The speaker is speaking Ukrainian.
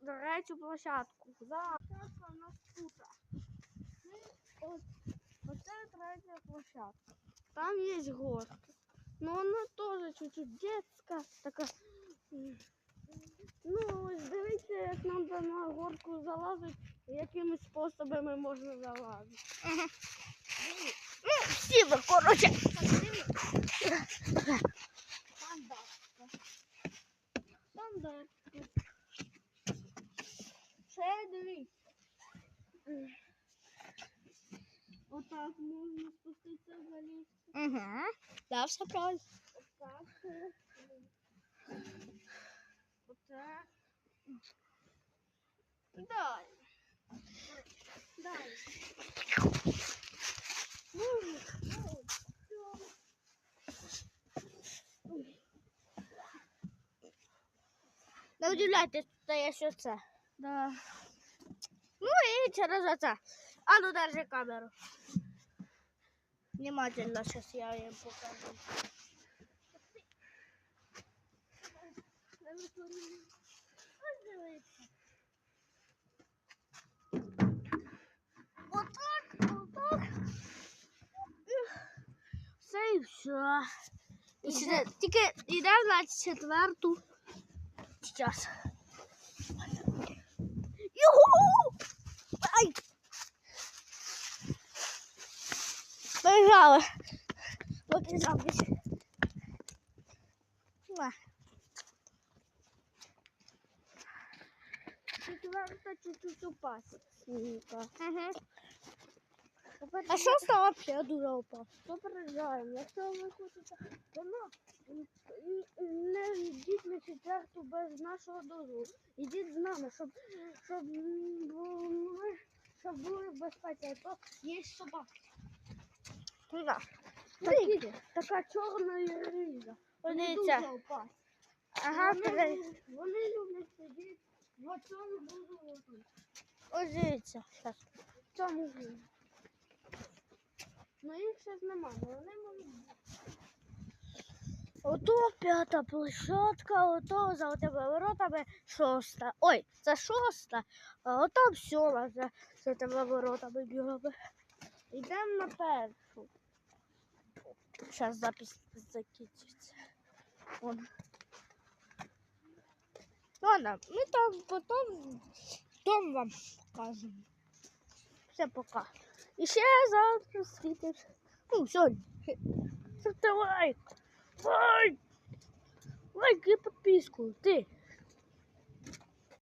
третю площадку. Зараз у нас тут. Оце третя площадка. Там є горка. Но вона теж чуть-чуть детська, така. Ну, ось дивіться, як нам на горку залазить, якими способами можна залазити. Ну, всі ви, коротше. Стандартка. Стандартка. Ще дивіться. Отак можна спуститися залізти. Угу. Да, все правильно. Отак. Отак. Далі. Далі. Не удивляйтесь, що це. Да. Ну і через оце. А ну держи камеру. Внимательно, зараз я їм покажу. Отак, отак. Все і все. І ще- Тільки йдемо на четверту. Зараз. Побежали. Побежали. На. Четверта чуть-чуть опасненька. Угу. А шоста вообще дуже опасно. Попереджаємо, якщо ви хочете вона не йдіть на четверту без нашого дозволу. Йдіть з нами, щоб, щоб, ми, щоб були в безпеці. А то є собаки. Туди. Така чорна і рижа. Вони Подивіться. дуже опасні. Ага, вони, вони люблять сидіти в цьому болоті. Ось дивіться. В цьому гумі. Ну їх зараз немає, але вони можуть бути. Ото п'ята площадка, ото за тими воротами шоста. Ой, це шоста, а ото сьома за, за тими воротами бігами. Йдемо на першу. Зараз запись закінчиться. Вон. Ладно, ми там потім дом вам покажемо. Все пока. І ще завтра світиш. Ну, сьогодні. Ставте лайк. Лайк. Лайк і підписку. Ти.